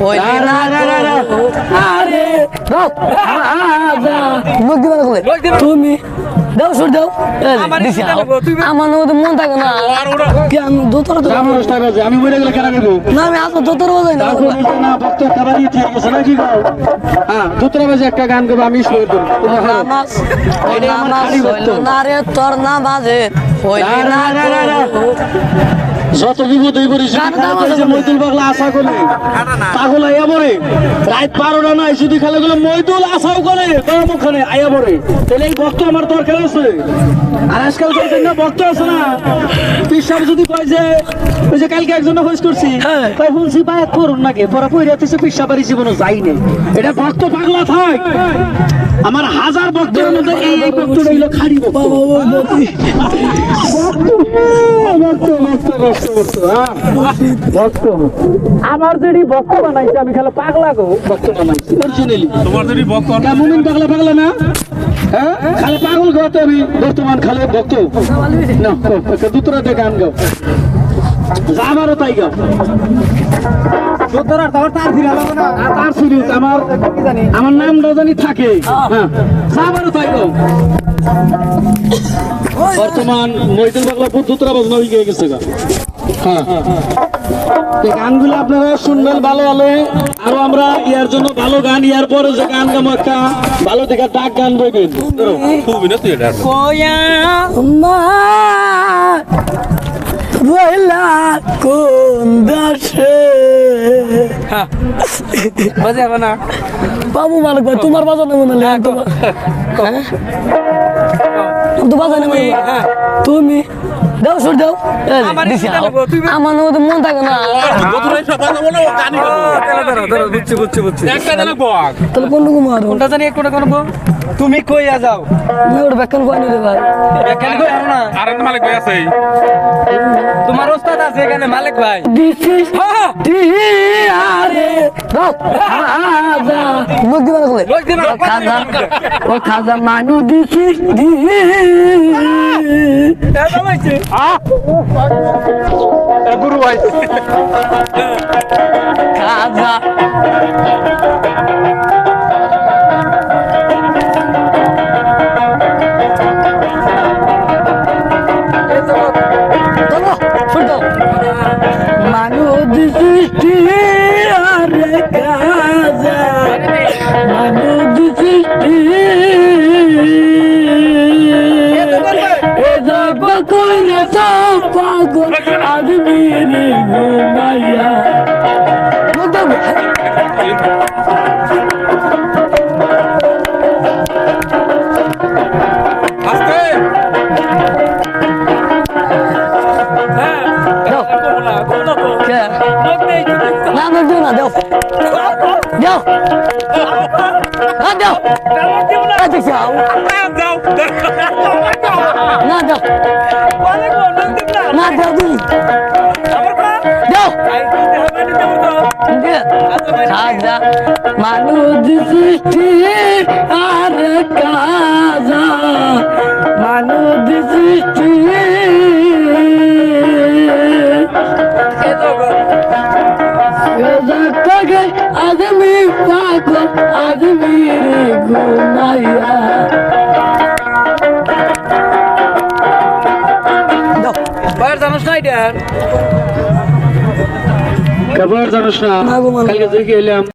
হইলি না তুমি দাও সুর দাও আমার মধ্যে মন থাকে না আমি দোতর আমি বলে গেলে কেন নেব না আমি আসব দোতর বাজাই না দুতরা বাজে একটা গান গাবো আমি শুয়ে দেবো তোর যত বিপদ হয়ে গাও পাগলা আশা করে। পাগল আইয়া পড়ে রাত বারোটা নয় শুধু খেলে গেলে মইদুল আশাও করে আইয়া পড়ে তাহলে এই ভক্ত আমার দরকার আছে। আর আজকাল না ভক্ত আছে না। পিসাব যদি কয় যে ওই যে কালকে একজন খোঁজ করছি হ্যাঁ। তাই বলছি বায়াত করুন নাকি পরে জীবনে যাই নাই এটা ভক্ত পাগলা থাক। আমার হাজার ভক্তের মধ্যে খাড়ি ভক্ত ভক্ত ভক্ত ভক্ত ভক্ত হ্যাঁ ভক্ত আমার যেটি ভক্ত বানাইছে আমি খালি পাগলা গো ভক্ত বানাইছি। অরিজিনালি। তোমার না মুমিন পাগলা পাগলা না? হ্যাঁ? খালি পাগল গাও তো আমি। বর্তমান খালি ভক্ত না একটা দুতরা দিয়ে গান গাও যাবারও তাই গাও আমার আমার নাম রজনী থাকে। হ্যাঁ। যাবারও তাই গাও বর্তমান মহিদুল বাংলা দুতরা বাজনা হয়ে গেছে গা। হ্যাঁ। গানগুলো আপনারা শুনবেন ভালো ভালো আরও আমরা ইয়ার জন্য ভালো গান ইয়ার পরে যে গান গামো একটা ভালো দেখে ডাক গান বইবেন রইলা কোন দাসে? বাজাবে না। বাবু মালিক ভাই তোমার বাজানো মনে হলে তো তো তুমি দাও সুর দাও। এই যে, আমার দিছি, এটা আও। নেব, তুমি- মন থাকে না। তাহলে কোন রকম আর কোনটা জানি কোনটা কইয়া যাও। আমি ওটা ব্যাখ্যান করিনি রে ভাই। এখানে কই আর না। আর একটা মালিক ভাই আছে। তোমার ওস্তাদ আছে এখানে মালিক ভাই। This is আরে দাও খাজা মানু দিস গুরু ভাই খাজা চলো শুন আদমি রে ঘুমাইয়া লোক দে খাজা মানু দিসিটি আর কাজা মানু গো থাকে আদমি পাগল আদমি বাইরে জানোস না এটা? খবর জানোস না। কালকে দেখে এলাম।